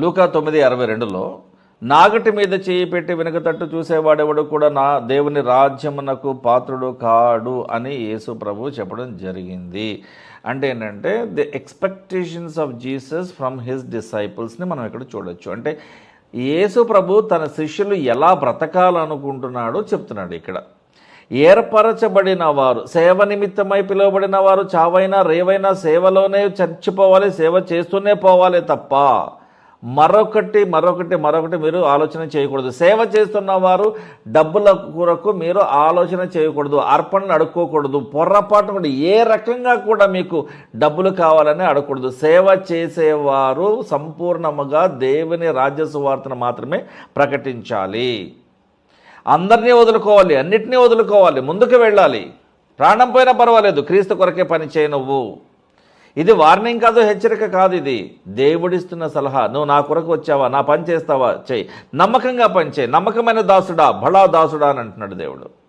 లూకా తొమ్మిది అరవై రెండులో నాగటి మీద చేయి పెట్టి వెనుకతట్టు చూసేవాడెవడు కూడా నా దేవుని రాజ్యమునకు పాత్రుడు కాడు అని యేసు ప్రభు చెప్పడం జరిగింది. అంటే ఏంటంటే the expectations of Jesus from his డిసైపుల్స్ని మనం ఇక్కడ చూడొచ్చు. అంటే యేసు ప్రభు తన శిష్యులు ఎలా బ్రతకాలనుకుంటున్నాడో చెప్తున్నాడు ఇక్కడ. ఏర్పరచబడిన వారు సేవ నిమిత్తమై పిలువబడిన వారు చావైనా రేవైనా సేవలోనే చచ్చిపోవాలి సేవ చేస్తూనే పోవాలి తప్ప మరొకటి మరొకటి మరొకటి మీరు ఆలోచన చేయకూడదు. సేవ చేస్తున్న వారు డబ్బుల కొరకు మీరు ఆలోచన చేయకూడదు అర్పణలు అడుక్కోకూడదు పొర్రపాటు కూడా ఏ రకంగా కూడా మీకు డబ్బులు కావాలని అడగకూడదు. సేవ చేసేవారు సంపూర్ణముగా దేవుని రాజ్య సువార్తను మాత్రమే ప్రకటించాలి. అందరినీ వదులుకోవాలి అన్నిటినీ వదులుకోవాలి ముందుకు వెళ్ళాలి. ప్రాణం పోయినా పర్వాలేదు క్రీస్తు కొరకే పని చేయి నువ్వు ఇది వార్నింగ్ కాదు హెచ్చరిక కాదు ఇది. దేవుడిస్తున్న సలహా. నువ్వు నా కొరకు వచ్చావా? నా పని చేస్తావా? చేయి నమ్మకంగా పనిచేయి నమ్మకమైన దాసుడా బడా దాసుడా అని అంటున్నాడు దేవుడు.